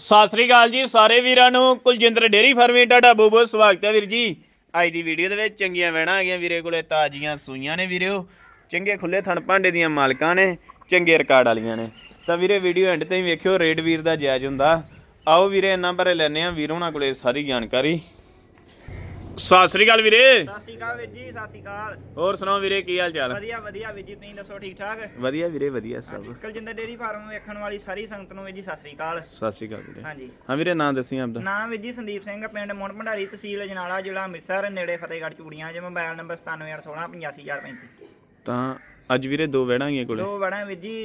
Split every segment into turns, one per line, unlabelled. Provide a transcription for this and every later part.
ਸਤਿ ਸ੍ਰੀ ਅਕਾਲ ਜੀ ਸਾਰੇ ਵੀਰਾਂ ਨੂੰ। ਕੁਲਜਿੰਦਰ ਡੇਰੀ ਫਾਰਮੇ, ਤੁਹਾਡਾ ਬਹੁਤ ਬਹੁਤ ਸਵਾਗਤ ਹੈ ਵੀਰ ਜੀ। ਅੱਜ ਦੀ ਵੀਡੀਓ ਦੇ ਵਿੱਚ ਚੰਗੀਆਂ ਵਹਿਣਾ ਆ ਗਈਆਂ ਵੀਰੇ ਕੋਲੇ, ਤਾਜ਼ੀਆਂ ਸੂਈਆਂ ਨੇ ਵੀਰਿਓ ਚੰਗੇ ਖੁੱਲੇ ਥਣ ਭਾਂਡੇ ਦੀਆਂ ਮਾਲਕਾਂ ਨੇ, ਚੰਗੇ ਰਿਕਾਰਡ ਵਾਲੀਆਂ ਨੇ। ਤਾਂ ਵੀਰੇ ਵੀਡੀਓ ਐਂਡ 'ਤੇ ਹੀ ਵੇਖਿਓ, ਰੇਟ ਵੀਰ ਦਾ ਜਾਇਜ਼ ਹੁੰਦਾ। ਆਓ ਵੀਰੇ ਇਹਨਾਂ ਬਾਰੇ ਲੈਣੇ ਆ ਵੀਰ ਉਹਨਾਂ ਕੋਲੇ ਸਾਰੀ ਜਾਣਕਾਰੀ। ਸਤਿ ਸ੍ਰੀ ਅਕਾਲ ਵੀਰੇ।
ਸਤਿ ਸ਼੍ਰੀ ਅਕਾਲ ਵੀਰ ਜੀ ਸਤਿ ਸ਼੍ਰੀ ਅਕਾਲ।
ਹੋਰ ਸੁਣਾਓ ਵੀਰੇ ਕੀ ਹਾਲ ਚਾਲ?
ਵਧੀਆ ਵਧੀਆ ਵੀਰ ਜੀ ਤੁਸੀਂ ਦੱਸੋ ਠੀਕ ਠਾਕ?
ਵਧੀਆ ਵੀਰੇ ਵਧੀਆ ਸਭ।
ਕਲਜਿੰਦਰ ਡੇਰੀ ਫਾਰਮ ਵੇਖਣ ਵਾਲੀ ਸਾਰੀ ਸੰਗਤ ਨੂੰ ਵੀਰ ਜੀ ਸਤਿ ਸ਼੍ਰੀ ਅਕਾਲ।
ਸਤਿ ਸ੍ਰੀ ਅਕਾਲ ਵੀਰੇ।
ਹਾਂਜੀ।
ਹਾਂ ਵੀਰੇ ਨਾਂ ਦੱਸੀ ਆਪਦਾ
ਨਾਮ ਵੀਰ ਜੀ ਸੰਦੀਪ ਸਿੰਘ ਪਿੰਡ ਮੁੰਡ ਭੰਡਾਰੀ ਤਹਿਸੀਲ ਜਨਾਲਾ ਜ਼ਿਲ੍ਹਾ ਅੰਮ੍ਰਿਤਸਰ ਨੇੜੇ ਫਤਿਹਗੜ੍ਹ ਚੂੜੀਆਂ ਜੇ ਮੋਬਾਈਲ ਨੰਬਰ 9781685035
ਤਾਂ ਅੱਜ ਵੀਰੇ ਦੋ ਗਈਆਂ ਕੋਲੇ।
ਦੋ ਵੜਾ ਵੀਰ ਜੀ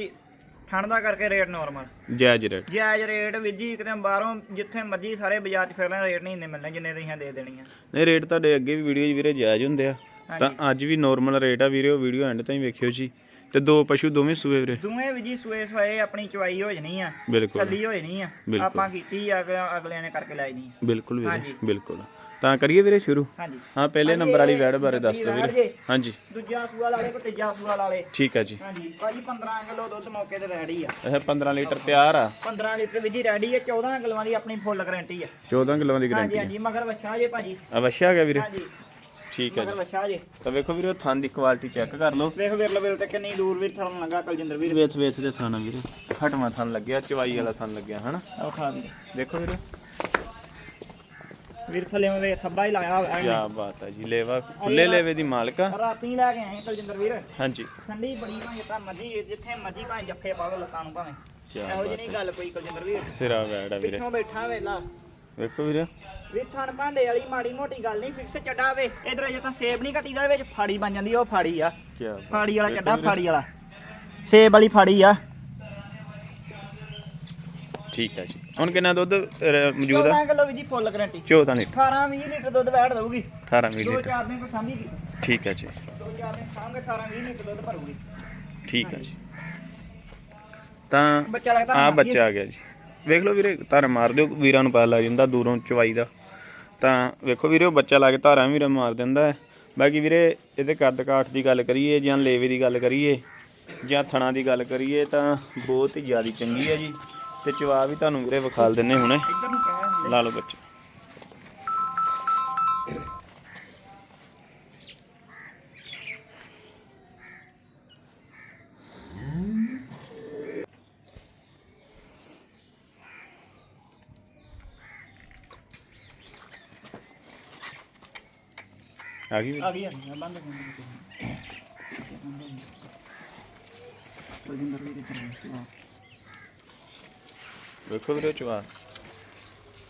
ਠੰਡ ਦਾ ਕਰਕੇ ਰੇਟ ਨਾਰਮਲ
ਜਾਇਜ਼ ਰੇਟ।
ਜਾਇਜ਼ ਰੇਟ ਵੀਰ ਜੀ ਕਿਤੇ ਬਾਹਰੋਂ ਜਿੱਥੇ ਮਰਜ਼ੀ ਸਾਰੇ ਬਾਜ਼ਾਰ 'ਚ ਫਿਰ ਲੈਣ ਰੇਟ ਨਹੀਂ ਇੰਨੇ ਮਿਲਣੇ ਜਿੰਨੇ ਤੁਸੀਂ ਦੇ ਦੇਣੀਆਂ
ਨਹੀਂ ਰੇਟ ਤੁਹਾਡੇ ਅੱਗੇ ਵੀ ਵੀਡੀਓ 'ਚ ਵੀਰੇ ਜਾਇਜ਼ ਹੁੰਦੇ ਆ। ਤਾਂ ਅੱਜ ਵੀ ਨਾਰਮਲ ਰੇਟ ਆ ਵੀਰੇ ਉਹ ਵੀਡੀਓ ਐਂਡ ਤਾਈਂ ਵੇਖਿਓ ਜੀ। ਤੇ ਦੋ ਪਸ਼ੂ ਦੋਵੇਂ ਸੂਏ ਵੀਰੇ?
ਦੋਵੇਂ ਵੀਰ ਜੀ ਸੂਏ ਸਵਾਏ ਆਪਣੀ ਚਵਾਈ ਹੋ ਜਣੀ ਆ
ਬਿਲਕੁਲ।
ਛੱਲੀ ਹੋ ਜਣੀ ਆ
ਬਿਲਕੁਲ।
ਆਪਾਂ ਕੀਤੀ ਆ ਅਗ- ਅਗਲਿਆਂ ਨੇ ਕਰਕੇ ਲਾਈ ਨਹੀਂ
ਬਿਲਕੁਲ ਵੀਰੇ
ਹਾਂਜੀ।
ਬਿਲਕੁਲ। ਤਾਂ ਕਰੀਏ ਵੀਰੇ ਸ਼ੁਰੂ?
ਹਾਂਜੀ।
ਹਾਂ ਪਹਿਲੇ ਨੰਬਰ ਵਾਲੀ ਵੈੜ ਬਾਰੇ ਦੱਸ ਦਿਓ ਵੀਰੇ।
ਵੀਰੇ
ਹਾਂਜੀ।
ਦੂਜਾ ਸੂਆ ਲਾ ਲੇ ਕੋ ਤੀਜਾ ਸੂਆ ਲਾ ਲੇ।
ਠੀਕ ਆ ਜੀ।
ਹਾਂਜੀ। ਭਾਜੀ 15 ਕਿਲੋ ਦੁੱਧ ਮੌਕੇ ਤੇ ਰੈਡੀ ਆ।
ਇਹ 15 ਲੀਟਰ ਤਿਆਰ ਆ।
15 ਲੀਟਰ ਵੀ ਜੀ ਰੈਡੀ ਆ 14 ਕਿਲੋਆਂ ਦੀ ਆਪਣੀ ਫੁੱਲ ਗਾਰੰਟੀ ਆ।
14 ਕਿਲੋਆਂ ਦੀ
ਹਾਂਜੀ
ਗਾਰੰਟੀ
ਹਾਂਜੀ ਮਗਰ ਵਛਾ ਜੇ ਭਾਜੀ।
ਅਵਸ਼ਯ ਆ ਗਿਆ ਵੀਰੇ?
ਹਾਂਜੀ।
ਠੀਕ ਆ
ਮਗਰ
ਜੀ
ਵਛਾ ਜੇ।
ਤਾਂ ਵੇਖੋ ਵੀਰੇ ਥਣ ਦੀ ਕੁਆਲਿਟੀ ਚੈੱਕ ਕਰ ਲਓ।
ਵੇਖ ਵੀਰ ਲਵੇਲ ਤੇ ਕਿੰਨੀ ਦੂਰ ਵੀਰ ਥਰਨ ਲੱਗਾ ਕਲਜਿੰਦਰ ਵੀਰ।
ਵੇਚ ਵੇਚ ਦੇ ਥਣ ਵੀਰੇ। ਹਟਵਾ ਥਣ ਲੱਗਿਆ ਚਵਾਈ ਵਾਲਾ ਥਣ ਲੱਗਿਆ ਹਨਾ?
ਆਹ ਖਾ ਵੀਰ
ਦੇਖੋ ਵੀਰੇ।
ਵੀਰ ਥੱਲੇ ਮੈਂ ਵੇਖ ਥੱਬਾ ਹੀ ਲਾਇਆ ਹੋਇਆ
ਕੀ
ਇਹਨੇ।
ਬਾਤ ਆ ਜੀ ਲੇਵਾ ਖੁੱਲੇ ਲੇਵੇ। ਦੀ ਮਾਲਕ ਆ।
ਰਾਤੀ ਲੈ ਕੇ ਆਏ ਕਲਜਿੰਦਰ ਵੀਰ।
ਹਾਂਜੀ।
ਠੰਡੀ ਬੜੀ ਭਾਵੇਂ ਤਾਂ ਮਰਜ਼ੀ ਜਿੱਥੇ ਮਰਜ਼ੀ ਭਾਵੇਂ ਜੱਫੇ ਪਾਵੇ ਲੱਤਾਂ ਨੂੰ ਭਾਵੇਂ।
ਕੀ
ਇਹੋ ਜਿਹੀ ਨਹੀਂ ਗੱਲ ਕੋਈ ਕਲਜਿੰਦਰ ਵੀਰ।
ਸਿਰਾ ਵੈੜ ਆ ਵੀਰੇ।
ਪਿੱਛੋਂ ਬੈਠਾ ਵੇਲਾ।
ਵੇਖੋ ਵੀਰੇ।
ਵੀ ਥਣ ਭਾਂਡੇ ਵਾਲੀ ਮਾੜੀ ਮੋਟੀ ਗੱਲ ਨਹੀਂ ਫਿਕਸ ਚੱਡਾ ਵੇ ਇਧਰ ਜੇ ਤਾਂ ਸੇਬ ਨਹੀਂ ਇਹਦੇ ਵਿੱਚ ਫਾੜੀ ਬਣ ਜਾਂਦੀ ਉਹ ਫਾੜੀ ਆ।
ਕੀ
ਫਾੜੀ ਵਾਲਾ ਚੱਡਾ ਫਾੜੀ ਵਾਲਾ। ਸੇਬ ਵਾਲੀ ਫਾੜੀ ਆ।
ਠੀਕ ਹੈ ਜੀ। ਹੁਣ ਕਿੰਨਾ ਦੁੱਧ ਅਹ, ਮੌਜੂਦ ਆ?
14 ਕਿਲੋ ਵੀ ਜੀ ਫੁੱਲ ਗਰੰਟੀ।
14 ਲੀਟਰ।
18 20 ਲੀਟਰ ਦੁੱਧ ਬੈਠ ਦਊਗੀ।
18 20
ਦੋ
ਲੀਟਰ।
ਚਾਰ ਦਿਨ ਕੋ ਸਾਂਭੀ
ਠੀਕ ਹੈ ਜੀ।
ਦੋ ਚਾਰ ਦਿਨ ਸਾਂਭ ਕੇ 18 20 ਲੀਟਰ ਦੁੱਧ ਭਰੂਗੀ।
ਠੀਕ ਹੈ ਜੀ। ਤਾਂ
ਬੱਚਾ ਲੱਗਦਾ
ਆ ਬੱਚਾ ਆ ਗਿਆ ਜੀ। ਵੇਖ ਲਓ ਵੀਰੇ, ਧਾਰਾ ਮਾਰ ਦਿਓ, ਵੀਰਾਂ ਨੂੰ ਪਤਾ ਲੱਗ ਜਾਂਦਾ ਦੂਰੋਂ ਚਵਾਈ ਦਾ। ਤਾਂ ਵੇਖੋ ਵੀਰੇ, ਉਹ ਬੱਚਾ ਲਾ ਕੇ ਧਾਰਾ ਵੀਰੇ ਮਾਰ ਦਿੰਦਾ ਹੈ। ਬਾਕੀ ਵੀਰੇ, ਇਹਦੇ ਕੱਦ ਕਾਠ ਦੀ ਗੱਲ ਕਰੀਏ ਜਾਂ ਲੇਵੇ ਦੀ ਗੱਲ ਕਰੀਏ ਜਾਂ ਥਣਾ ਦੀ ਗੱਲ ਕਰੀਏ ਤਾਂ ਬਹੁਤ ਹੀ ਜ਼ਿਆਦਾ ਚੰਗੀ ਹੈ ਜੀ। ਤੇ ਚਵਾ ਵੀ ਤੁਹਾਨੂੰ ਵੀਰੇ ਵਿਖਾਲ ਦਿੰਨੇ ਹੁਣੇ। ਲਾ ਲਓ ਬੱਚਾ। ਆ ਗਈ?
ਆ ਗਈ ਆ ਗਈ, ਬੰਦ ਕਰ ਬਲਜਿੰਦਰ ਵੀਰ ਇੱਧਰ ਆ।
ਵੇਖੋ ਵੀਰੇ ਚਵਾ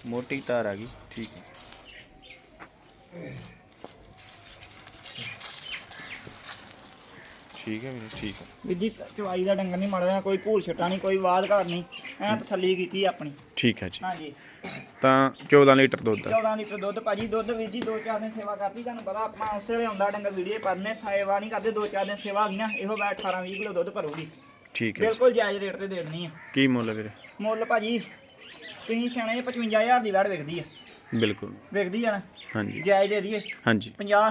ਮੋਟੀ ਤਾਰ ਆ ਗਈ ਠੀਕ ਹੈ। ਠੀਕ ਹੈ ਵੀਰੇ ਠੀਕ ਹੈ।
ਵੀਰ ਜੀ ਚਵਾਈ ਦਾ ਡੰਗਰ ਨਹੀਂ ਮੜਦਾ ਕੋਈ ਭੂਲ ਛਟਾ ਨਹੀਂ ਕੋਈ ਵਾਦ ਘਰ ਨਹੀਂ ਐ ਤਸੱਲੀ ਕੀਤੀ ਆਪਣੀ।
ਠੀਕ ਹੈ ਜੀ।
ਹਾਂਜੀ।
ਤਾਂ 14 ਲੀਟਰ ਦੁੱਧ ਆ।
14 ਲੀਟਰ ਦੁੱਧ ਭਾਜੀ ਦੁੱਧ ਵੀਰ ਜੀ ਦੋ ਚਾਰ ਦਿਨ ਸੇਵਾ ਕਰਤੀ ਤੁਹਾਨੂੰ ਪਤਾ ਆਪਾਂ ਉਸੇ ਵੇਲੇ ਆਉਂਦਾ ਡੰਗਰ ਵੀਡੀਓ ਪਾਦਨੇ ਸੇਵਾ ਨਹੀਂ ਕਰਦੇ ਦੋ ਚਾਰ ਦਿਨ ਸੇਵਾ ਆ ਗਈ ਨਾ ਇਹੋ ਬੈ 18 20 ਕਿਲੋ ਦੁੱਧ ਭਰੂਗੀ।
ਠੀਕ ਹੈ।
ਬਿਲਕੁਲ ਜਾਇਜ਼ ਰੇਟ ਤੇ ਦੇ ਦੇਣੀ ਆ।
ਕੀ ਮੁੱਲ ਹੈ ਵੀਰੇ?
ਮੁੱਲ ਭਾਜੀ ਤੁਸੀਂ ਸਿਆਣੇ 55000 ਦੀ ਵੜ ਵਿਕਦੀ ਆ।
ਬਿਲਕੁਲ।
ਵਿਕਦੀ ਆ ਨਾ?
ਹਾਂਜੀ।
ਜਾਇਜ਼ ਦੇ ਦਈਏ।
ਹਾਂਜੀ।
50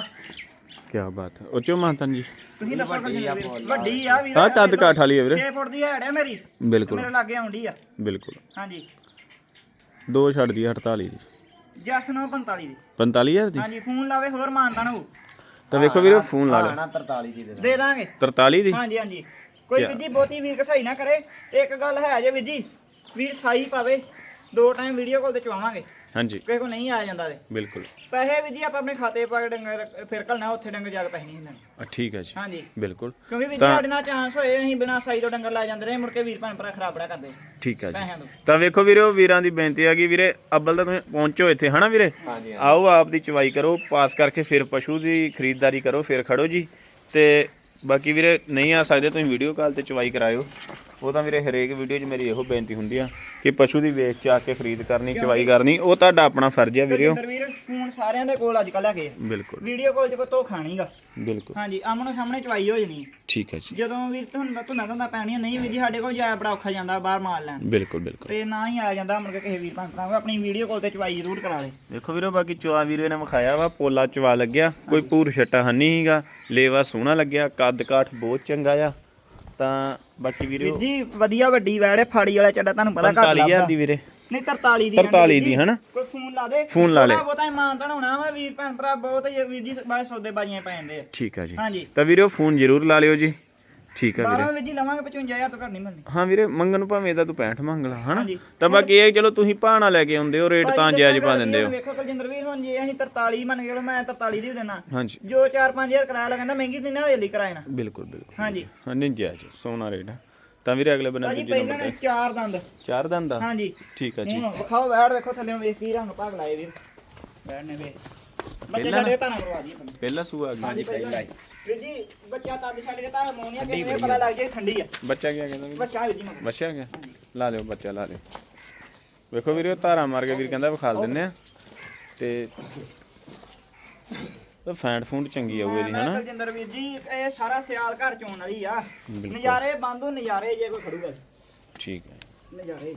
ਕੀ ਬਾਤ ਹੈ ਉੱਚੋ ਮਾਤਨ ਜੀ।
ਤੁਸੀਂ ਦੱਸੋ ਵੱਡੀ ਆ ਵੀਰ?
ਹਾਂ ਕੱਦ ਕਾਠ ਵਾਲੀ ਹੈ ਵੀਰੇ।
6 ਫੁੱਟ ਦੀ ਹੈੜ ਆ ਮੇਰੀ।
ਬਿਲਕੁਲ।
ਮੇਰੇ ਲਾਗੇ ਆਉਂਦੀ ਆ।
ਬਿਲਕੁਲ।
ਹਾਂਜੀ।
ਦੋ ਛੱਡ ਦੀ 48 ਦੀ।
ਜਸ ਨੂੰ 45 ਦੀ।
45000 ਦੀ?
ਹਾਂਜੀ ਫੋਨ ਲਾਵੇ ਹੋਰ ਮਾਨਤਾ ਨੂੰ
ਤਾਂ ਵੇਖੋ ਵੀਰੇ ਫੋਨ ਲਾ ਲਓ।
43 ਦੀ ਦੇ ਦਾਂਗੇ।
43 ਦੀ?
ਹਾਂਜੀ ਹਾਂਜੀ। ਕੋਈ ਵੀਰ ਜੀ ਬਹੁਤੀ ਵੀਰ ਕਸਾਈ ਨਾ ਕਰੇ। ਇੱਕ ਗੱਲ ਹੈ ਜੇ ਵੀਰ ਜੀ ਵੀਰ ਸਾਈ ਪਾਵੇ ਦੋ ਟਾਈਮ ਵੀਡੀਓ ਕਾਲ ਤੇ ਚਵਾਵਾਂਗੇ।
ਹਾਂਜੀ।
ਕਿਸੇ ਕੋ ਨਹੀਂ ਆ ਜਾਂਦਾ ਤੇ
ਬਿਲਕੁਲ।
ਪੈਸੇ ਵੀਰ ਜੀ ਆਪਾਂ ਆਪਣੇ ਖਾਤੇ ਪਾ ਕੇ ਡੰਗਰ ਫਿਰ ਘਲਣਾ ਉੱਥੇ ਡੰਗਰ ਜਾ ਕੇ ਪੈਸੇ ਨਹੀਂ ਲੈਣੇ
ਆ ਠੀਕ ਹੈ ਜੀ।
ਹਾਂਜੀ।
ਬਿਲਕੁਲ।
ਕਿਉਂਕਿ ਵੀਰ ਜੀ ਸਾਡੇ ਨਾਲ ਚਾਂਸ ਹੋਏ ਅਸੀਂ ਬਿਨਾਂ ਸਾਈ ਤੋਂ ਡੰਗਰ ਲੈ ਜਾਂਦੇ ਰਹੇ ਮੁੜ ਕੇ ਵੀਰ ਭੈਣ ਭਰਾ ਖਰਾਬ ਬੜਾ ਕਰਦੇ।
ਠੀਕ ਹੈ ਜੀ।
ਪੈਸਿਆਂ ਤੋਂ।
ਤਾਂ ਵੇਖੋ ਵੀਰੇ ਵੀਰਾਂ ਦੀ ਬੇਨਤੀ ਆ ਕਿ ਵੀਰੇ ਅੱਬਲ ਤਾਂ ਤੁਸੀਂ ਪਹੁੰਚੋ ਇੱਥੇ ਹਨਾ ਵੀਰੇ? ਆਓ ਆਪ ਦੀ ਚਵਾਈ ਕਰੋ ਪਾਸ ਕਰਕੇ ਫਿਰ ਪਸ਼ੂ ਦੀ ਖਰੀਦਦਾਰੀ ਕਰੋ ਫਿਰ ਖੜੋ ਜੀ। ਤੇ ਬਾਕੀ ਵੀਰੇ ਨਹੀਂ ਆ ਸਕਦੇ ਤੁਸੀਂ ਵੀਡੀਓ ਕਾਲ ਤੇ ਚਵਾਈ ਕਰਾਇਓ। ਉਹ ਤਾਂ ਵੀਰੇ ਹਰੇਕ ਵੀਡੀਓ 'ਚ ਮੇਰੀ ਇਹੋ ਬੇਨਤੀ ਹੁੰਦੀ ਆ ਕਿ ਪਸ਼ੂ ਦੀ ਵੇਚ ਚ ਆ ਕੇ ਖਰੀਦ ਕਰਨੀ ਚਵਾਈ ਕਰਨੀ ਉਹ ਤੁਹਾਡਾ ਆਪਣਾ ਫਰਜ਼ ਹੈ ਵੀਰਿਓ।
ਵੀਰ ਫੋਨ ਸਾਰਿਆਂ ਦੇ ਕੋਲ ਅੱਜ ਕੱਲ੍ਹ ਹੈਗੇ ਆ।
ਬਿਲਕੁਲ।
ਵੀਡੀਓ ਕਾਲ 'ਚ ਕੋਈ ਧੋਖਾ ਨਹੀਂਗਾ।
ਬਿਲਕੁਲ।
ਹਾਂਜੀ ਆਮਣੋ ਸਾਹਮਣੇ ਚਵਾਈ ਹੋ ਜਣੀ
ਠੀਕ ਹੈ ਜੀ।
ਜਦੋਂ ਵੀਰ ਤੁਹਾਨੂੰ ਧੁੰਦਾ ਧੁੰਦਾ ਪੈਣੀਆਂ ਨਹੀਂ ਵੀਰ ਜੀ ਸਾਡੇ ਕੋਲ ਜਾਇਆ ਬੜਾ ਔਖਾ ਜਾਂਦਾ ਬਾਹਰ ਮਾਲ ਲੈਣ।
ਬਿਲਕੁਲ ਬਿਲਕੁਲ।
ਤੇ ਨਾ ਹੀ ਆ ਜਾਂਦਾ ਮੁੜ ਕੇ ਕਿਸੇ ਵੀਰ ਭੈਣ ਭਰਾ ਕੋਲ ਆਪਣੀ ਵੀਡੀਓ ਕਾਲ ਤੇ ਚਵਾਈ ਜ਼ਰੂਰ ਕਰਾ ਲੇ।
ਦੇਖੋ ਵੀਰੋ ਬਾਕੀ ਚਵਾ ਵੀਰੇ ਨੇ ਵਿਖਾਇਆ ਵਾ ਪੋਲਾ ਚਵਾ ਲੱਗਿਆ ਕੋਈ ਪੂਰ ਛੱਟਾ ਹੰਨੀ ਹੀਗਾ ਲੇਵਾ ਸੋਹਣਾ ਲੱਗਿਆ ਕੱਦ ਕਾਠ ਬਹੁਤ ਚੰਗਾ ਆ। ਤਾਂ ਬਾਕੀ ਵੀਰੇ
ਵੀਰ ਜੀ ਵਧੀਆ ਵੱਡੀ ਵੈੜ ਹੈ ਫਾੜੀ ਵਾਲਾ ਚੱਡਾ ਤੁਹਾਨੂੰ ਪਤਾ ਘੱਟ
45000
ਲੱਭਦਾ
ਦੀ ਵੀਰੇ।
ਨਹੀਂ 43 ਦੀ
43 ਦੀ ਹਨਾ?
ਕੋਈ ਫੋਨ ਲਾ ਦੇ।
ਫੋਨ ਲਾ ਲੈ।
ਬਹੁਤਾ ਇਮਾਨਦਾਰ ਹੋਣਾ ਵਾ ਵੀਰ ਭੈਣ ਭਰਾ ਬਹੁਤ ਹੀ ਵੀਰ ਜੀ ਬਾਏ ਸੌਦੇ ਬਾਜੀਆਂ ਪੈ ਜਾਂਦੇ ਆ।
ਠੀਕ ਆ ਜੀ।
ਹਾਂਜੀ।
ਤਾਂ ਵੀਰੇ ਫੋਨ ਜ਼ਰੂਰ ਲਾ ਲਿਓ ਜੀ। ਠੀਕ ਆ ਵੀਰੇ।
12 ਵੀਰ ਜੀ ਲਵਾਂਗੇ 55000 ਤੋਂ ਘੱਟ ਨਹੀਂ ਮਿਲਣੀ।
ਹਾਂ ਵੀਰੇ ਮੰਗਣ ਨੂੰ ਭਾਵੇਂ ਇਹਦਾ ਤੂੰ 65 ਮੰਗ ਲਾ ਹਨਾ। ਤਾਂ ਬਾਕੀ ਇਹ ਚਲੋ ਤੁਸੀਂ ਭਾਣਾ ਲੈ ਕੇ ਆਉਂਦੇ ਹੋ ਰੇਟ ਤਾਂ ਜਾਇਜ਼ ਪਾ ਦਿੰਦੇ ਹੋ।
ਵੇਖੋ ਕੁਲਜਿੰਦਰ ਵੀਰ ਹੁਣ ਜੇ ਅਸੀਂ 43 ਮੰਨ ਕੇ ਚਲੋ ਮੈਂ 43 ਦੀ ਵੀ ਦੇਣਾ
ਹਾਂਜੀ।
ਜੋ 4-5000 ਕਿਰਾਇਆ ਲਗਾਉਂਦਾ ਮਹਿੰਗੀ ਦਿੰਦੇ ਹੋਏ ਲਈ ਕਿਰਾਇਆ ਨਾ।
ਬਿਲਕੁਲ ਬਿਲਕੁਲ।
ਹਾਂਜੀ।
ਹਾਂ ਨਹੀਂ ਜਾਇਜ਼ ਸੋਨਾ ਰੇਟ ਆ। ਤਾਂ ਵੀਰੇ ਅਗਲੇ ਬੰਨੇ ਦੂਜੇ
ਪਹਿਲਾਂ
ਨੰਬਰ ਤੇ।
ਚਾਰ ਦੰਦ।
ਚਾਰ ਦੰਦ ਦਾ
ਹਾਂਜੀ।
ਠੀਕ ਆ ਜੀ।
ਵਿਖਾਓ ਵੈੜ ਵੇਖੋ ਥੱਲੇ ਵੇਖ ਕੀ ਰੰਗ ਭਾਗ ਲਾਏ ਵੀਰ। ਵੈੜ ਨੇ ਵੇ ਬੱਚੇ
ਪਹਿਲਾਂ
ਛੱਡ ਕੇ ਤਾਂ ਕਰਵਾ ਦਈਏ ਤੁਹਾਨੂੰ।
ਪਹਿਲਾ ਸੂਆ ਆ ਗਿਆ
ਹਾਂਜੀ ਪਹਿਲਾਂ ਵੀਰ ਜੀ ਬੱਚਾ ਤਾਂ ਛੱਡ ਕੇ ਤਾਂ ਮੋਨੀਆ ਕਿਵੇਂ ਪਤਾ ਲੱਗ ਜਾਏ ਠੰਡੀ ਆ।
ਬੱਚਾ ਕੀ ਕਹਿੰਦਾ ਵੀਰੇ?
ਬੱਚਾ ਵੀਰ ਜੀ ਮਗਰ।
ਬੱਚਾ ਗਿਆ ਲਾ ਲਿਓ ਬੱਚਾ ਲਾ ਲਿਓ। ਵੇਖੋ ਵੀਰੇ ਉਹ ਧਾਰਾ ਮਾਰ ਕੇ ਵੀਰ ਕਹਿੰਦਾ ਵਿਖਾਲ ਦਿੰਨੇ ਆ। ਤੇ ਤਾਂ ਫੈਂਟ ਫੂੰਡ ਚੰਗੀ ਆਊ ਇਹਦੀ ਹਨਾ?
ਕੁਲਜਿੰਦਰ ਵੀਰ ਜੀ ਇਹ ਸਾਰਾ ਸਿਆਲ ਘਰ ਚੋਣ ਵਾਲੀ ਆ।
ਬਿਲਕੁਲ।
ਨਜ਼ਾਰੇ ਬੰਦੂ ਨਜ਼ਾਰੇ ਜੇ ਕੋਈ ਖੜੂਗਾ।
ਠੀਕ ਹੈ।
ਨਜ਼ਾਰੇ।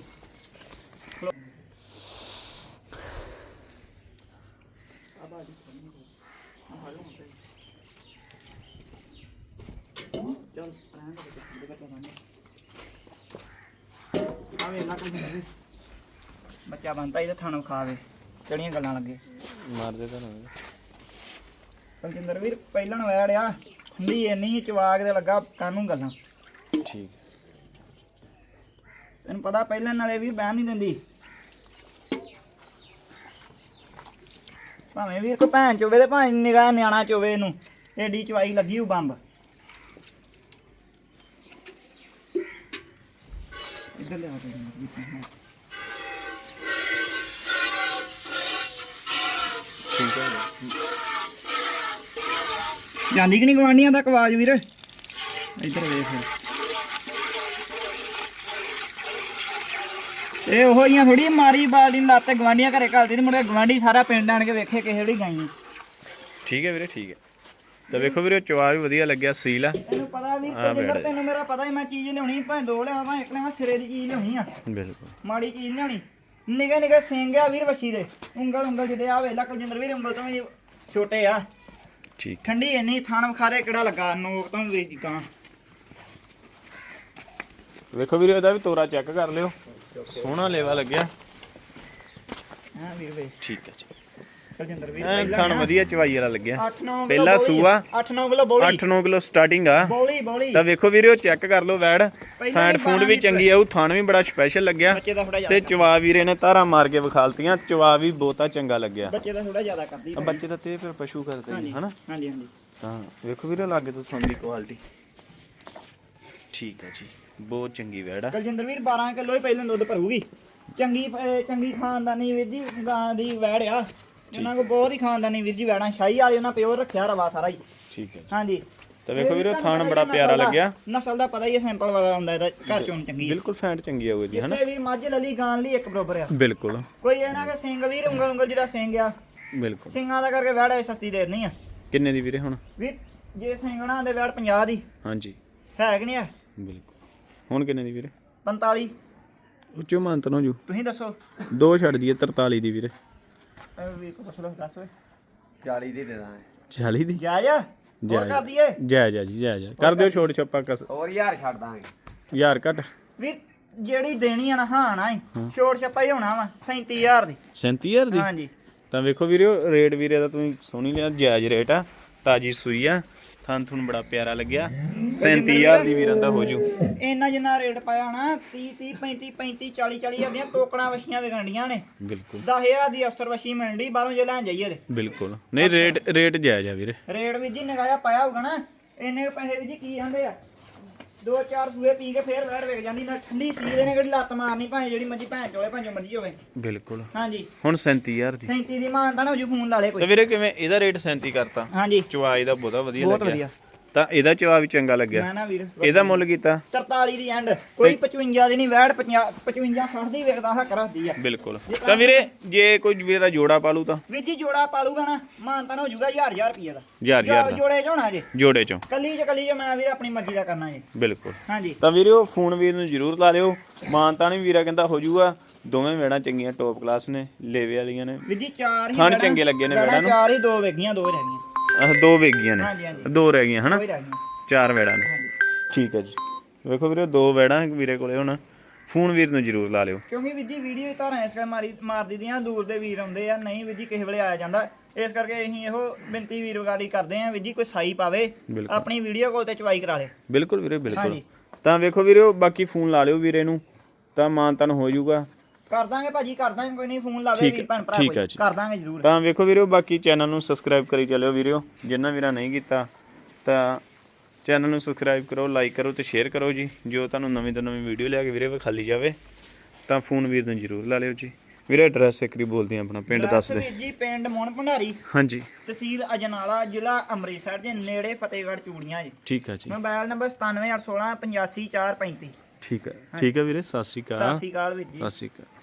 ਚੱਲ ਆਵੇ ਨਾ ਕੋਈ ਬੱਚਾ ਬੰਦਾ ਇਹਦਾ ਥਾਣਾ ਖਾਵੇ ਕਿਹੜੀਆਂ ਗੱਲਾਂ ਲੱਗੇ?
ਮਾਰ ਦੇ ਤਾਂ ਨਾ
ਕੁਲਜਿੰਦਰ ਵੀਰ ਪਹਿਲਾਂ ਵੈੜਿਆ ਹੁੰਦੀ ਇੰਨੀ ਚਵਾਗ ਦੇ ਲੱਗਾ ਕਾਨੂੰ ਗੱਲਾਂ।
ਠੀਕ।
ਤੈਨੂੰ ਪਤਾ ਪਹਿਲਾਂ ਨਾਲੇ ਵੀ ਬਹਿਣ ਨਹੀਂ ਦਿੰਦੀ। ਭਾਵੇਂ ਵੀਰ ਕੋ ਭੈਣ ਚੋਵੇ ਤੇ ਭਾਵੇਂ ਨਿਗਾਹ ਨਿਆਣਾ ਚੋਵੇ ਇਹਨੂੰ ਏਡੀ ਚਵਾਈ ਲੱਗੀ ਉਹ ਬੰਬ। ਇੱਧਰ ਲਿਆ ਦੇ
ਠੀਕ ਹੈ
ਜਾਂਦੀ ਕਿ ਨਹੀਂ ਗਵਾਂਡੀਆਂ ਤੱਕ ਆਵਾਜ਼ ਵੀਰ? ਇੱਧਰ ਵੇਖ। ਇਹ ਉਹ ਹੀ ਥੋੜੀ ਮਾਰੀ ਬਾਲਦੀ ਲੱਤ ਗਵਾਂਡੀਆਂ ਘਰੇ ਘਲਦੀ ਤੇ ਮੁੜੇ ਗਵਾਂਡੀ ਸਾਰਾ ਪਿੰਡ ਆਣ ਕੇ ਵੇਖੇ ਕਿਸੇ ਜਿਹੜੀ ਗਾਈ
ਠੀਕ ਹੈ ਵੀਰੇ ਠੀਕ ਹੈ। ਤਾਂ ਵੇਖੋ ਵੀਰੇ ਚਵਾ ਵੀ ਵਧੀਆ ਲੱਗਿਆ ਸੀਲ ਆ।
ਤੈਨੂੰ ਪਤਾ ਵੀ
ਹਾਂ,
ਜਿੰਦਰ
ਬੈਠ।
ਤੈਨੂੰ ਮੇਰਾ ਪਤਾ ਹੀ ਮੈਂ ਚੀਜ਼ ਲਿਆਉਣੀ ਭਾਵੇਂ ਦੋ ਲਿਆਵਾਂ ਭਾਵੇਂ ਇੱਕ ਲਿਆਵਾਂ ਸਿਰੇ ਦੀ ਚੀਜ਼ ਲਿਆਉਣੀ ਆ।
ਬਿਲਕੁਲ।
ਮਾੜੀ ਚੀਜ਼ ਲਿਆਉਣੀ। ਨਿਗੇ ਨਿਗੇ ਸਿੰਘ ਆ ਵੀਰ ਵਸ਼ੀ ਦੇ। ਉਂਗਲ ਉਂਗਲ ਜਿਹੜੇ ਆ ਵੇਲਾ ਕੁਲਜਿੰਦਰ ਵੀਰ ਉਂਗਲ ਤੋਂ ਵੀ ਛੋਟੇ ਆ।
ਠੀਕ।
ਠੰਡੀ ਇੰਨੀ ਥਾਣ ਵਿਖਾਰੇ ਕਿਹੜਾ ਲੱਗਾ ਨੋਕ ਤੋਂ ਵੀ ਵੇਚੀਕਾਂ
ਵੇਖੋ ਵੀਰੇ ਇਹਦਾ ਵੀ ਤੋਰਾ ਚੈੱਕ ਕਰ ਲਿਓ। ਸੋਹਣਾ ਲੇਵਾ ਲੱਗਿਆ।
ਹਾਂ ਵੀਰ ਵੇ
ਠੀਕ ਹੈ ਜੀ।
ਕੁਲਜਿੰਦਰ ਵੀਰ
ਐ ਖਾਣ ਵਧੀਆ ਚਵਾਈ ਵਾਲਾ ਲੱਗਿਆ।
8-9
ਪਹਿਲਾ ਸੂਆ।
8-9 ਕਿਲੋ ਬੋਲੀ।
8-9 ਕਿਲੋ ਸਟਾਰਟਿੰਗ ਆ।
ਬੋਲੀ ਬੋਲੀ।
ਤਾਂ ਵੇਖੋ ਵੀਰੇ ਉਹ ਚੈੱਕ ਕਰ ਲਓ ਵੈੜ। ਫੂਡ
12
ਵੀ ਚੰਗੀ ਆ ਉਹ ਥਣ ਵੀ ਬੜਾ ਸਪੈਸ਼ਲ ਲੱਗਿਆ।
ਬੱਚੇ ਦਾ ਥੋੜਾ
ਤੇ ਚਵਾ ਵੀਰੇ ਨੇ ਧਾਰਾ ਮਾਰ ਕੇ ਵਿਖਾਲਤੀਆਂ ਚਵਾ ਵੀ ਬਹੁਤਾ ਚੰਗਾ ਲੱਗਿਆ।
ਬੱਚੇ ਦਾ ਥੋੜਾ ਜ਼ਿਆਦਾ ਕਰਦੀ
ਆ ਬੱਚੇ ਤਾਂ ਤੇ ਫਿਰ ਪਸ਼ੂ ਕਰਦੇ ਹਨਾ?
ਹਾਂਜੀ ਹਾਂਜੀ।
ਹਾਂ ਵੇਖੋ ਵੀਰੇ ਲਾਗੇ ਤੋਂ ਸੁਣ ਦੀ ਕੁਆਲਿਟੀ ਠੀਕ ਹੈ ਜੀ। ਬਹੁਤ ਚੰਗੀ ਵੈੜ ਆ।
ਕੁਲਜਿੰਦਰ ਵੀਰ 12 ਕਿਲੋ ਹੀ ਪਹਿਲਾਂ ਦੁੱਧ ਭਰੂਗੀ। ਚੰਗੀ ਅਹ ਚੰਗੀ ਖਾਨਦਾਨੀ ਵੀਰ ਜੀ ਗਾਂ ਦੀ ਵੈੜ ਆ। ਕੋ ਬਹੁਤ ਹੀ ਖਾਨਦਾਨੀ ਵੀਰ ਜੀ ਵੈੜਾਂ ਸ਼ਾਹੀ ਵਾਲੀ ਉਹਨਾਂ ਪਿਓਰ ਰੱਖਿਆ ਰਵਾ ਸਾਰਾ ਹੀ।
ਠੀਕ ਹੈ
ਹਾਂਜੀ।
ਤਾਂ ਵੇਖੋ ਵੀਰੇ ਥਾਣ ਬੜਾ ਪਿਆਰਾ ਲੱਗਿਆ।
ਨਸਲ ਦਾ ਪਤਾ ਹੀ ਹੈ ਸੈਂਪਲ ਵਾਲਾ ਹੁੰਦਾ ਇਹਦਾ ਘਰ ਚੋਂ ਚੰਗੀ।
ਬਿਲਕੁਲ ਫੈਂਟ ਚੰਗੀ ਆ ਉਹਦੀ ਹਨਾ?
ਜਿੱਥੇ ਵੀ ਮੱਝ ਲਲੀ ਗਾਂ ਲਈ ਇੱਕ ਬਰੋਬਰ ਆ।
ਬਿਲਕੁਲ।
ਕੋਈ ਇਹਨਾਂ ਕੇ ਸਿੰਘ ਵੀਰ ਉਂਗਲ ਉਂਗਲ ਜਿਹੜਾ ਸਿੰਘ ਆ।
ਬਿਲਕੁਲ।
ਸਿੰਘਾਂ ਦਾ ਕਰਕੇ ਵੈੜ ਇਹ ਸਸਤੀ ਦੇ ਦਿੰਦੀ ਆ।
ਕਿੰਨੇ ਦੀ ਵੀਰੇ ਹੁਣ?
ਵੀਰ ਜੇ ਸਿੰਘਣਾ ਦੇ ਵੈੜ 50 ਦੀ
ਹਾਂਜੀ।
ਹੈ ਕਿ ਨਹੀਂ ਆ?
ਬਿਲਕੁਲ। ਹੁਣ ਕਿੰਨੇ ਦੀ ਵੀਰੇ?
45
ਉੱਚੋ ਮੰਤ ਨੂੰ ਜੂ।
ਤੁਸੀਂ ਦੱਸੋ।
ਦੋ ਛੱਡ ਦਈਏ 43 ਦੀ ਵੀਰੇ।
ਐ ਕੋ ਪੁੱਛ ਲਓ ਦੱਸ ਓਏ।
40 ਦੀ ਦੇ ਦਾਂਗੇ।
40 ਦੀ?
ਹੋਰ। ਕਰ ਦਈਏ।
ਜੈ ਜੈ ਜੀ ਜੈ ਜੈ। ਕਰ ਦਿਓ ਛੋਟ ਛੱਪਾ ਕਸ।
ਹੋਰ ਯਾਰ ਛੱਡ ਦਾਂਗੇ।
ਯਾਰ ਘਟ।
ਵੀਰ ਜਿਹੜੀ ਦੇਣੀ ਆ ਨਾ ਹਾਂ ਨਾ ਹੀ। ਛੋੜ ਛੱਪਾ ਹੀ ਹੋਣਾ ਵਾ 37000 ਦੀ।
37000 ਦੀ?
ਹਾਂਜੀ।
ਤਾਂ ਵੇਖੋ ਵੀਰੇ ਰੇਟ ਵੀਰੇ ਦਾ ਤੁਸੀਂ ਸੋਹਣੀ ਲਿਆ ਜਾਇਜ਼ ਰੇਟ ਆ ਤਾਜੀ ਸੂਈ ਆ। ਥਾਂ ਤੁਹਾਨੂੰ ਬੜਾ ਪਿਆਰਾ ਲੱਗਿਆ। 37000 ਦੀ ਵੀਰਾਂ ਦਾ ਹੋ ਜੂ।
ਇੰਨਾ ਜਿੰਨਾ ਰੇਟ ਪਾਇਆ ਨਾ 30 30 35 35 40 40 ਹਜ਼ਾਰ ਦੀਆਂ ਟੋਕਣਾ ਵਸ਼ੀਆਂ ਵਿਗੰਡੀਆਂ ਨੇ।
ਬਿਲਕੁਲ।
10000 ਦੀ ਅਫਸਰ ਵਸ਼ੀ ਮਿਲਦੀ ਬਾਹਰੋਂ ਜੇ ਲੈਣ ਜਾਈਏ ਤੇ।
ਬਿਲਕੁਲ। ਨਹੀਂ ਰੇਟ ਰੇਟ ਜਾਇਜ਼ ਆ ਵੀਰੇ।
ਰੇਟ ਵੀ ਜੀ ਨਗਾਇਆ ਪਾਇਆ ਹੋਊਗਾ ਨਾ ਇੰਨੇ ਪੈਸੇ ਵੀ ਜੀ ਕੀ ਆਂਦੇ ਆ? ਦੋ ਚਾਰ ਸੂਏ ਪੀ ਕੇ ਫੇਰ ਵੈੜ ਵਿਕ ਜਾਂਦੀ ਨਾ ਠੰਡੀ ਸੀ ਦੇ ਨੇ ਕਿਹੜੀ ਲੱਤ ਮਾਰਨੀ ਭਾਵੇਂ ਜਿਹੜੀ ਮਰਜ਼ੀ ਭੈਣ ਚੋਲੇ ਭਾਵੇਂ ਮਰਜ਼ੀ ਹੋਵੇ।
ਬਿਲਕੁਲ।
ਹਾਂਜੀ।
ਹੁਣ 37000 ਦੀ।
37 ਦੀ ਮਾਨਤਾ ਨਾ ਹੋ ਜੂ ਫੋਨ ਲਾ ਲੇ
ਤਾਂ
ਕੋਈ
ਵੀਰੇ ਕਿਵੇਂ ਇਹਦਾ ਰੇਟ 37 ਕਰਤਾ।
ਹਾਂਜੀ।
ਚਵਾਈ ਦਾ ਬਹੁਤਾ ਵਧੀਆ
ਬਹੁਤ
ਲੱਗਿਆ।
ਵਧੀਆ।
ਤਾਂ ਇਹਦਾ ਚਵਾ ਵੀ ਚੰਗਾ ਲੱਗਿਆ।
ਮੈਂ ਨਾ ਵੀਰ
ਇਹਦਾ ਮੁੱਲ ਕੀਤਾ।
43 ਦੀ ਐਂਡ ਕੋਈ 55 ਦੀ ਨਹੀਂ ਵੈੜ 55 55 60 ਦੀ ਵਿਕਦਾ ਹੱਕ ਰੱਖਦੀ ਆ।
ਬਿਲਕੁਲ। ਤਾਂ ਵੀਰੇ ਜੇ ਕੋਈ ਵੀਰੇ ਦਾ ਜੋੜਾ ਪਾਲੂ ਤਾਂ?
ਵੀਰ ਜੀ ਜੋੜਾ ਪਾਲੂਗਾ ਨਾ ਮਾਨਤਾ ਨਾ ਹੋ ਜੂਗਾ 1000 1000 ਰੁਪਏ ਦਾ।
ਹਜ਼ਾਰ ਹਜ਼ਾਰ ਦਾ।
ਜੋੜੇ ਚੋਣਾ ਜੇ।
ਜੋੜੇ ਚੋਂ।
ਕੱਲੀ ਚ ਕੱਲੀ ਚ ਮੈਂ ਵੀਰ ਆਪਣੀ ਮਰਜ਼ੀ ਦਾ ਕਰਨਾ ਜੇ।
ਬਿਲਕੁਲ।
ਹਾਂਜੀ।
ਤਾਂ ਵੀਰੇ ਉਹ ਫੋਨ ਵੀਰ ਨੂੰ ਜ਼ਰੂਰ ਲਾ ਲਿਓ। ਮਾਨਤਾ ਨਹੀਂ ਵੀਰਾ ਕਹਿੰਦਾ ਹੋ ਜੂਗਾ ਦੋਵੇਂ ਵੇੜਾਂ ਚੰਗੀਆਂ ਟੌਪ ਕਲਾਸ ਨੇ ਲੇਵੇ ਵਾਲੀਆਂ ਨੇ।
ਵੀਰ ਜੀ ਚਾਰ ਹੀ
ਖਾਣ
ਵੈੜਾਂ-
ਚੰਗੇ ਲੱਗੇ ਨੇ
ਵੈੜਾਂ
ਵੈੜਾਂ ਨੂੰ।
ਚਾਰ ਹੀ ਦੋ ਵੇਗੀਆਂ ਦੋ ਰਹਿ ਗਈਆਂ
ਆਹ ਦੋ ਵੇਗੀਆਂ ਨੇ।
ਹਾਂਜੀ।
ਦੋ ਰਹਿ ਗਈਆਂ ਹਨਾ?
ਰਹਿ
ਚਾਰ ਵੇੜਾਂ ਨੇ।
ਹਾਂਜੀ।
ਠੀਕ ਹੈ ਜੀ। ਵੇਖੋ ਵੀਰੇ ਦੋ ਵੇੜਾਂ ਵੀਰੇ ਕੋਲੇ ਹੁਣ। ਫੋਨ ਵੀਰ ਨੂੰ ਜ਼ਰੂਰ ਲਾ ਲਿਓ।
ਕਿਉਂਕਿ ਵੀਰ ਜੀ ਵੀਡੀਓ ਧਾਰਾਂ ਇਸ ਕਰਕੇ ਮਾਰੀ ਮਾਰਦੀ ਦੀਆਂ ਦੂਰ ਦੇ ਵੀਰ ਆਉਂਦੇ ਆ। ਨਹੀਂ ਵੀਰ ਜੀ ਕਿਸੇ ਵੇਲੇ ਆਇਆ ਜਾਂਦਾ। ਇਸ ਕਰਕੇ ਅਸੀਂ ਇਹੋ ਬੇਨਤੀ ਵੀਰ ਵਗਾੜੀ ਕਰਦੇ ਆ ਵੀਰ ਜੀ ਕੋਈ ਸਾਈ ਪਾਵੇ
ਬਿਲਕੁਲ।
ਆਪਣੀ ਵੀਡੀਓ ਕਾਲ ਤੇ ਚਵਾਈ ਕਰਾ ਲੇ।
ਬਿਲਕੁਲ ਵੀਰੇ ਬਿਲਕੁਲ।
ਹਾਂਜੀ।
ਤਾਂ ਵੇਖੋ ਵੀਰੇ ਬਾਕੀ ਫੋਨ ਲਾ ਲਿਓ ਵੀਰੇ ਨੂੰ। ਤਾਂ ਮਾਨ ਤਨ ਹੋ ਜਾਊਗਾ।
ਕਰ ਦਾਂਗੇ ਭਾਜੀ ਕਰ ਦਾਂਗੇ ਕੋਈ ਨਹੀਂ ਫੋਨ ਲਾਵੇ ਵੀਰ ਭੈਣ ਭਰਾ ਕੋਈ। ਕਰ ਦਾਂਗੇ ਜ਼ਰੂਰ।
ਤਾਂ ਵੇਖੋ ਵੀਰੇ ਬਾਕੀ ਚੈਨਲ ਨੂੰ ਸਬਸਕ੍ਰਾਈਬ ਕਰੀ ਚੱਲਿਓ ਵੀਰਿਓ ਜਿੰਨਾ ਵੀਰਾ ਨਹੀਂ ਕੀਤਾ ਤਾਂ ਚੈਨਲ ਨੂੰ ਸਬਸਕ੍ਰਾਈਬ ਕਰੋ ਲਾਈਕ ਕਰੋ ਤੇ ਸ਼ੇਅਰ ਕਰੋ ਜੀ। ਜੋ ਤੁਹਾਨੂੰ ਨਵੀਂ ਤੋਂ ਨਵੀਂ ਵੀਡੀਓ ਲਿਆ ਕੇ ਵੀਰੇ ਵਿਖਾਲੀ ਜਾਵੇ ਤਾਂ ਫੋਨ ਵੀਰ ਨੂੰ ਜ਼ਰੂਰ ਲਾ ਲਿਓ ਜੀ। ਵੀਰੇ ਐਡਰੈਸ ਇੱਕ ਵਾਰੀ ਬੋਲਦੇ ਆ ਆਪਣਾ ਪਿੰਡ ਦੱਸ ਦੇ।
ਵੀਰ ਜੀ ਪਿੰਡ ਮੋਹਨ ਭੰਡਾਰੀ
ਹਾਂਜੀ।
ਤਹਿਸੀਲ ਅਜਨਾਲਾ ਜ਼ਿਲ੍ਹਾ ਅੰਮ੍ਰਿਤਸਰ ਦੇ ਨੇੜੇ ਫਤਿਹਗੜ੍ਹ ਚੂੜੀਆਂ ਜੀ।
ਠੀਕ ਹੈ ਜੀ।
ਮੋਬਾਈਲ ਨੰਬਰ 97816 85435
ਠੀਕ ਹੈ। ਠੀਕ ਹੈ ਵੀਰੇ ਸਤਿ ਸ਼੍ਰੀ
ਸਤਿ
ਅਕਾਲ
ਸ਼੍ਰੀ ਅਕਾਲ ਵੀਰ ਜੀ।
ਸਤਿ ਸ਼੍ਰੀ ਅਕਾਲ।